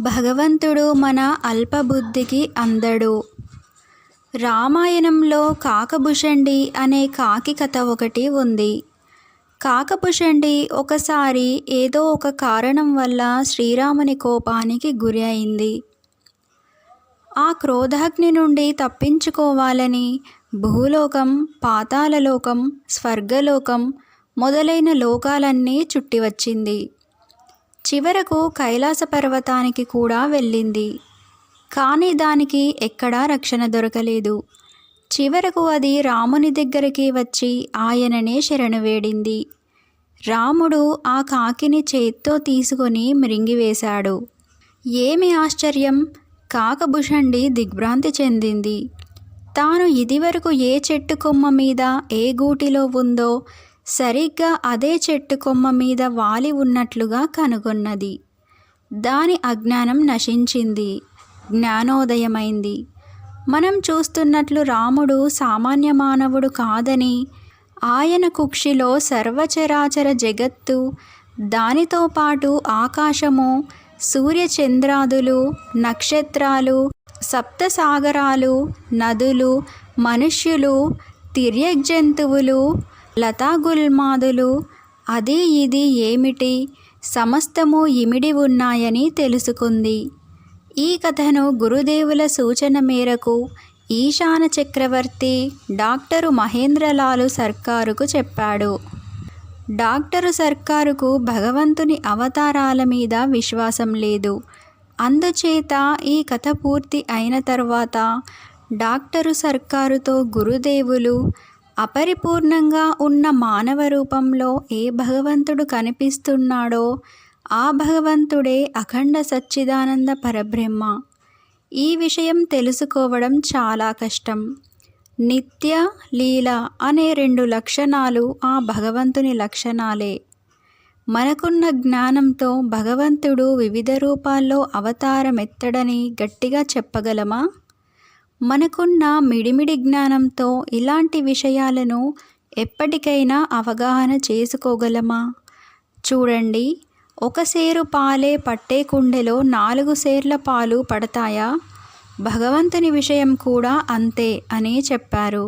భగవంతుడు మన అల్పబుద్ధికి అందడు. రామాయణంలో కాకభుషండి అనే కాకి కథ ఒకటి ఉంది. కాకభుషండి ఒకసారి ఏదో ఒక కారణం వల్ల శ్రీరాముని కోపానికి గురి అయింది. ఆ క్రోధాగ్ని నుండి తప్పించుకోవాలని భూలోకం పాతాళలోకం స్వర్గలోకం మొదలైన లోకాలన్నీ చుట్టి వచ్చింది చివరకు కైలాస పర్వతానికి కూడా వెళ్ళింది. కానీ దానికి ఎక్కడా రక్షణ దొరకలేదు. చివరకు అది రాముని దగ్గరికి వచ్చి ఆయననే శరణు వేడింది. రాముడు ఆ కాకిని చేత్తో తీసుకొని మృంగివేశాడు. ఏమి ఆశ్చర్యం! కాకభుషండి దిగ్భ్రాంతి చెందింది. తాను ఇదివరకు ఏ చెట్టు కొమ్మ మీద ఏ గూటిలో ఉందో సరిగ్గా అదే చెట్టు కొమ్మ మీద వాలి ఉన్నట్లుగా కనుగొన్నది. దాని అజ్ఞానం నశించింది. జ్ఞానోదయమైంది. మనం చూస్తున్నట్లు రాముడు సామాన్య మానవుడు కాదని ఆయన కుక్షిలో సర్వచరాచర జగత్తు దానితో పాటు ఆకాశము సూర్యచంద్రాదులు నక్షత్రాలు సప్తసాగరాలు నదులు మనుష్యులు లతా లతాగుల్మాదులు అది ఇది ఏమిటి? సమస్తము ఇమిడి ఉన్నాయని తెలుసుకుంది. ఈ కథను గురుదేవుల సూచన మేరకు ఈశాన చక్రవర్తి డాక్టరు మహేంద్రలాలు సర్కారుకు చెప్పాడు. డాక్టరు సర్కారుకు భగవంతుని అవతారాల మీద విశ్వాసం లేదు. అందుచేత ఈ కథ పూర్తి అయిన తర్వాత డాక్టరు సర్కారుతో గురుదేవులు అపరిపూర్ణంగా ఉన్న మానవ రూపంలో ఏ భగవంతుడు కనిపిస్తున్నాడో ఆ భగవంతుడే అఖండ సచ్చిదానంద పరబ్రహ్మ. ఈ విషయం తెలుసుకోవడం చాలా కష్టం. నిత్య లీల అనే రెండు లక్షణాలు ఆ భగవంతుని లక్షణాలే. మనకున్న జ్ఞానంతో భగవంతుడు వివిధ రూపాల్లో అవతారమెత్తడని గట్టిగా చెప్పగలమా? మనకున్న మిడిమిడి జ్ఞానంతో ఇలాంటి విషయాలను ఎప్పటికైనా అవగాహన చేసుకోగలమా? చూడండి ఒక సేరు పాలే పట్టే కుండెలో నాలుగు సేర్ల పాలు పడతాయా? భగవంతుని విషయం కూడా అంతే అని చెప్పారు.